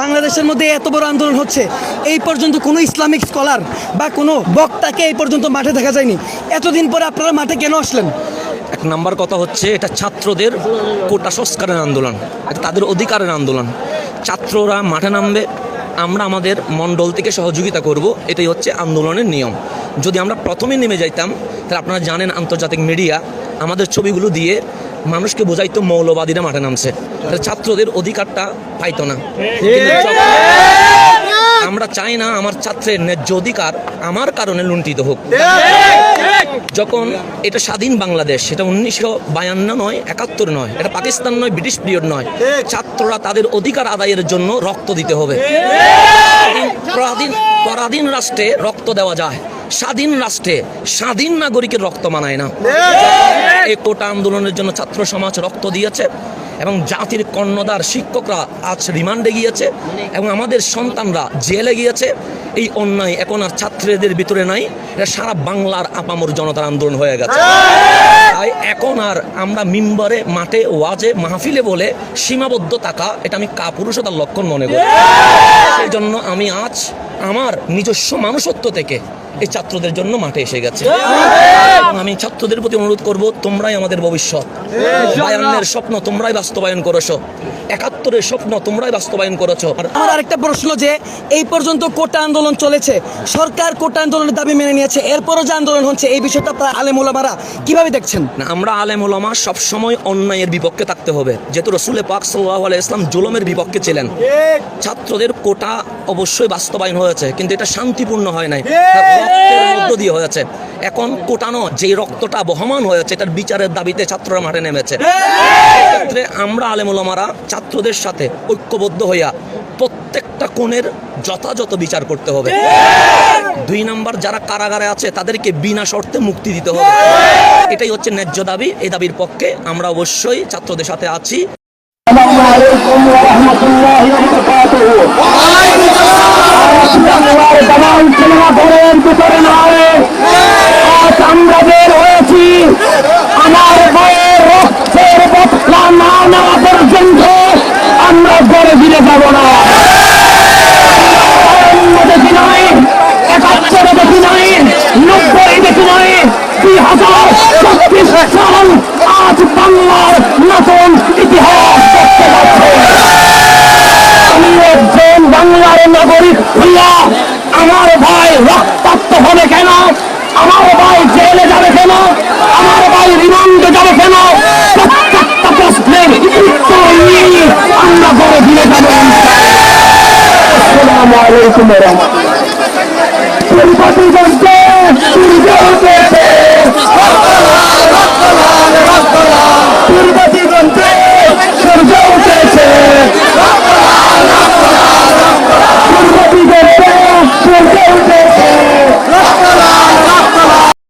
বাংলাদেশের মধ্যে এত বড় আন্দোলন হচ্ছে, এই পর্যন্ত কোনো ইসলামিক স্কলার বা কোনো বক্তাকে এই পর্যন্ত মাঠে দেখা যায়নি। এতদিন পরে আপনারা মাঠে কেন আসলেন? এক নাম্বার কথা হচ্ছে, এটা ছাত্রদের কোটা সংস্কারের আন্দোলন, এটা তাদের অধিকারের আন্দোলন। ছাত্ররা মাঠে নামবে, আমরা আমাদের মণ্ডল থেকে সহযোগিতা করব, এটাই হচ্ছে আন্দোলনের নিয়ম। যদি আমরা প্রথমে নেমে যাইতাম, তাহলে আপনারা জানেন আন্তর্জাতিক মিডিয়া আমাদের ছবিগুলো দিয়ে মানুষকে বোঝাইতো মৌলবাদীরা মাঠে নামছে। ছাত্রদের অধিকারটা পাইতো না। আমরা চাই না আমার ছাত্রের ন্যায্য অধিকার আমার কারণে লুণ্ঠিত হোক। যখন এটা স্বাধীন বাংলাদেশ সেটা উনিশশো বায়ান্ন নয় একাত্তর নয় এটা পাকিস্তান নয় ব্রিটিশ পিরিয়ড নয় ছাত্ররা তাদের অধিকার আদায়ের জন্য রক্ত দিতে হবে। পরাধীন পরাধীন রাষ্ট্রে রক্ত দেওয়া যায়। স্বাধীন রাষ্ট্রে স্বাধীন নাগরিকের রক্ত মানায় না। এই কোটা আন্দোলনের জন্য ছাত্র সমাজ রক্ত দিয়েছে এবং জাতির কর্ণধার শিক্ষকরা আজ রিমান্ডে গিয়েছে এবং আমাদের সন্তানরা জেলে গিয়েছে। এই অন্যায় এখন আর ছাত্রদের ভিতরে নাই এটা সারা বাংলার আপামর জনতার আন্দোলন হয়ে গেছে। তাই এখন আর আমরা মিম্বরে মাঠে ওয়াজে মাহফিলে বলে সীমাবদ্ধ থাকা এটা আমি কাপুরুষতার লক্ষণ মনে করি। সেই জন্য আমি আজ আমার নিজস্ব মানুষত্ব থেকে এই ছাত্রদের জন্য মাঠে এসে গেছে। আমি ছাত্রদের প্রতি অনুরোধ করব তোমরাই আমাদের ভবিষ্যৎ। বায়ান্নের স্বপ্ন তোমরাই বাস্তবায়ন করেছ। একাত্তরের স্বপ্ন তোমরাই বাস্তবায়ন করেছ। আমার আরেকটা প্রশ্ন যে এই পর্যন্ত কোটা আন্দোলন চলেছে সরকার কোটা আন্দোলনের দাবি মেনে নিয়েছে এরপরও যে আন্দোলন হচ্ছে এই বিষয়টা আপনারা আলেম ওলামারা কীভাবে দেখছেন? না আমরা আলেম ওলামা সবসময় অন্যায়ের বিপক্ষে থাকতে হবে। যেহেতু রসুলে পাক সাল্লাহ আলাই ইসলাম জুলমের বিপক্ষে ছিলেন। ছাত্রদের কোটা অবশ্যই বাস্তবায়ন হয়েছে কিন্তু এটা শান্তিপূর্ণ হয় নাই। রক্তের মধ্য দিয়ে হয়েছে। এখন কোটানো যে রক্তটা বহমান হয়ে যাচ্ছে এটার বিচারের দাবিতে ছাত্ররা মাঠে নেমেছে। ক্ষেত্রে আমরা আলেমুলামারা ছাত্রদের সাথে ঐক্যবদ্ধ হইয়া প্রত্যেকটা কোণের যথাযথ বিচার করতে হবে। দুই নাম্বার যারা কারাগারে আছে তাদেরকে বিনা শর্তে মুক্তি দিতে হবে। এটাই হচ্ছে ন্যায্য দাবি এই দাবির পক্ষে আমরা অবশ্যই ছাত্রদের সাথে আছি। আমরা ফিরে যাব না। দেখি নাই, একাত্তরে দেখি নাই, নব্বই দেখি নাই দুই হাজার চব্বিশ সাল আজ বাংলার নতুন ইতিহাস আমি একজন বাংলার নাগরিক হইয়া আমার ভাই রক্তাক্ত হবে কেন? আমার ভাই জেলে যাবে কেন? আমার ভাই রিমান্ডে যাবে কেন? প্রত্যেকটা প্রশ্নের আমরা ঘরে ফিরে যাব আসসালামু আলাইকুম